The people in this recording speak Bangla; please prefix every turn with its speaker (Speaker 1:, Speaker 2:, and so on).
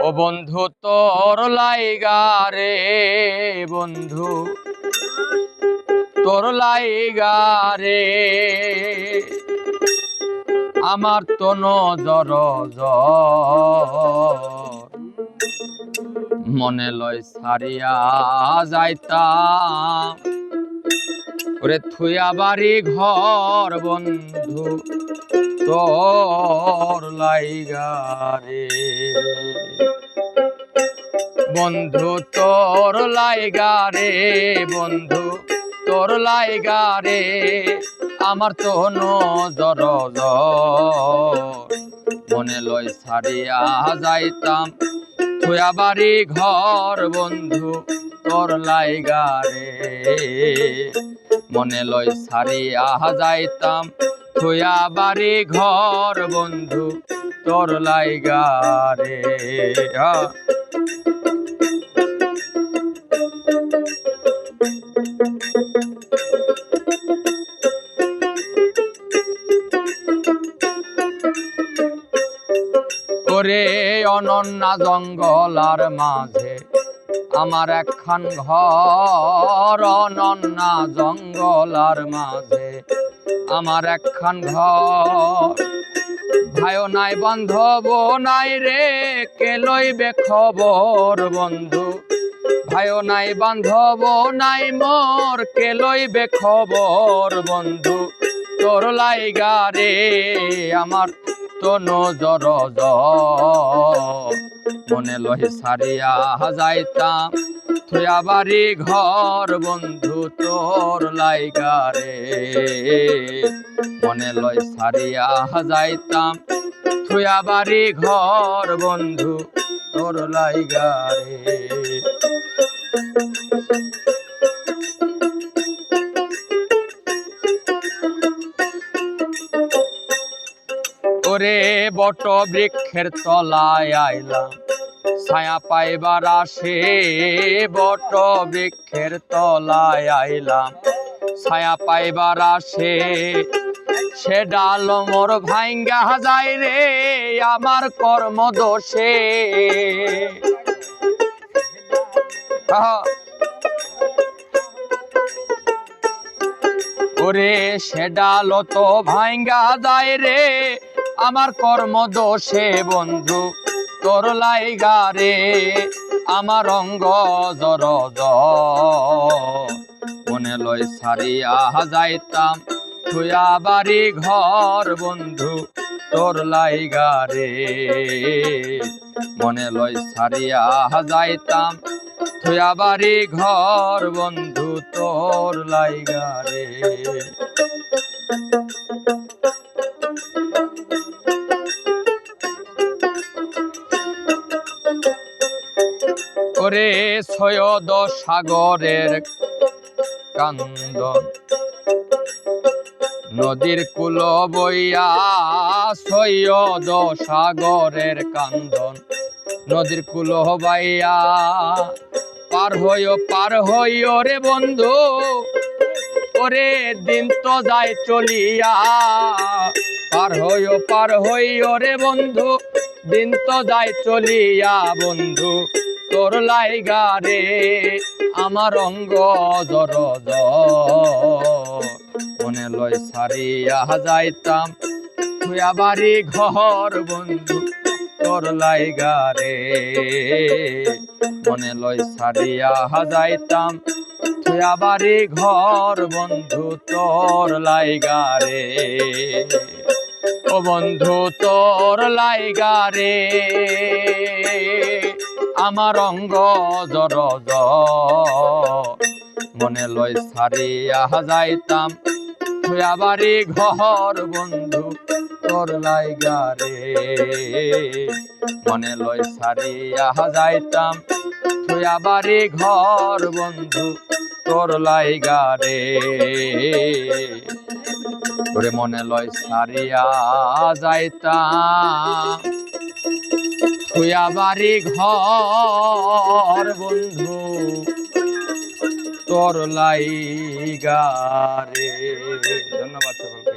Speaker 1: ও বন্ধু তোর লাইগা রে বন্ধু। তোর লাইগা রে। আমার তো নজর মনে লয় সারিয়া যাইতাম। ওরে থুয়া বাড়ি ঘর বন্ধু, তোর লাইগা রে। বন্ধু, তোর লাইগা রে, বন্ধু, তোর লাইগা রে, আমার তো নজর মনে লয় ছাড়িয়া যাইতাম, থুয়া বাড়ি ঘর, বন্ধু, তোর লাইগা রে। মনে লয় ছাড়িয়া যাইতাম, থুয়া বাড়ি ঘর, বন্ধু, তোর লাইগা ওরে অনন্যা জঙ্গল আর মাঝে। আমার একখান ঘর অনন্যা জঙ্গল আর মাঝে। আমার একখান ঘর। ভাইও নাই বান্ধব নাই রে, কে লইবে খবর বন্ধু? ভাইও নাই বান্ধব নাই মোর, কে লইবে খবর বন্ধু? তোর লাইগা রে, আমার তো নজর মনে লহে সারিয়া যাইতাম। থুয়া বাড়ি ঘর বন্ধু তোর লাইগা রে। মনে লয় সারিয়া যাইতাম। থুয়া বাড়ি ঘর বন্ধু তোর লাইগা ওরে বট বৃক্ষের তলায় আইলাম। ছায়া পাইবার আসে বট বৃক্ষের তলায় আইলাম। ছায়া পাইবার আসে, সে ডাল মোর ভাঙ্গা যায় রে আমার কর্ম দোষে। ওরে সে ডাল তো ভাঙ্গা যায় রে আমার কর্ম দোষে বন্ধু, তোর লাইগা রে আমার অঙ্গ জর মনে লয় সারিয়া যাইতাম থুয়া বাড়ি ঘর বন্ধু, তোর লাইগা রে মনে লয় সারিয়া যাইতাম থুয়া বাড়ি ঘর বন্ধু, তোর লাইগা ওরে সৈয়দ সাগরের কান্দন। নদীর কুল বইয়া সৈয়দ সাগরের কান্দন। নদীর কুল বাইয়া পার হইও পার হইও রে বন্ধু। ওরে দিন তো যায় চলিয়া। পার হইও পার হইও রে বন্ধু। দিন তো যায় চলিয়া বন্ধু। তোর লাইগা রে, আমার অঙ্গ জর মনে লয় সারিয়া যাইতাম থুয়া বাড়ি ঘর বন্ধু, তোর লাইগা রে। মনে লয় সারিয়া যাইতাম থুয়া বাড়ি ঘর বন্ধু, তোর লাইগা রে। ও বন্ধু, তোর লাইগা রে। আমার অঙ্গ জর মনে লয় সারিয়া যাইতাম। বাড়ি ঘর বন্ধু তোর লাইগা রে। মনে লয় সারিয়া যাইতাম। বাড়ি ঘর বন্ধু তোর লাইগা রে। তোরে মনে লয় সারিয়া যাইতাম। থুয়া বাড়ি ঘর বন্ধু। তোর লাইগা রে। ধন্যবাদ সকল